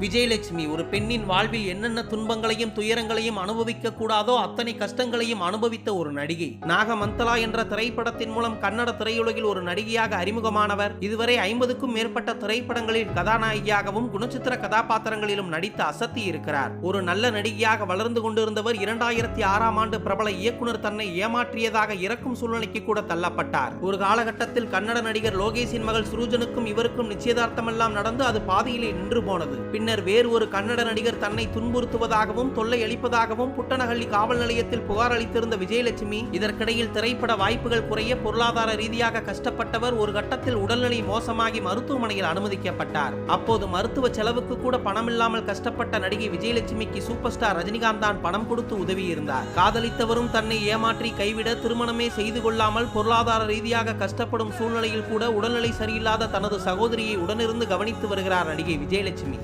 விஜயலட்சுமி ஒரு பெண்ணின் வாழ்வில் என்னென்ன துன்பங்களையும் துயரங்களையும் அனுபவிக்க கூடாதோ அத்தனை கஷ்டங்களையும் அனுபவித்த ஒரு நடிகை. நாகமந்தலா என்ற திரைப்படத்தின் மூலம் கன்னட திரையுலகில் ஒரு நடிகையாக அறிமுகமானவர். இதுவரை ஐம்பதுக்கும் மேற்பட்ட திரைப்படங்களில் கதாநாயகியாகவும் குணச்சித்திர கதாபாத்திரங்களிலும் நடித்து அசத்தி இருக்கிறார். ஒரு நல்ல நடிகையாக வளர்ந்து கொண்டிருந்தவர் இரண்டாயிரத்தி ஆறாம் ஆண்டு பிரபல இயக்குனர் தன்னை ஏமாற்றியதாக இறக்கும் சூழ்நிலைக்கு கூட தள்ளப்பட்டார். ஒரு காலகட்டத்தில் கன்னட நடிகர் லோகேஷின் மகள் சுருஜனுக்கும் இவருக்கும் நிச்சயதார்த்தமெல்லாம் நடந்து அது பாதியிலே நின்று போனது. பின்னர் வேறு ஒரு கன்னட நடிகர் தன்னை துன்புறுத்துவதாகவும் தொல்லை அளிப்பதாகவும் புட்டனஹள்ளி காவல் நிலையத்தில் புகார் அளித்திருந்த விஜயலட்சுமி இதற்கிடையில் திரைப்பட வாய்ப்புகள் குறைய பொருளாதார ரீதியாக கஷ்டப்பட்டவர் ஒரு கட்டத்தில் உடல்நிலை மோசமாகி மருத்துவமனையில் அனுமதிக்கப்பட்டார். அப்போது மருத்துவ செலவுக்கு கூட பணமில்லாமல் கஷ்டப்பட்ட நடிகை விஜயலட்சுமிக்கு சூப்பர் ஸ்டார் ரஜினிகாந்த் தான் பணம் கொடுத்து உதவியிருந்தார். காதலித்தவரும் தன்னை ஏமாற்றி கைவிட திருமணமே செய்து கொள்ளாமல் பொருளாதார ரீதியாக கஷ்டப்படும் சூழ்நிலையில் கூட உடல்நிலை சரியில்லாத தனது சகோதரியை உடனிருந்து கவனித்து வருகிறார் நடிகை விஜயலட்சுமி.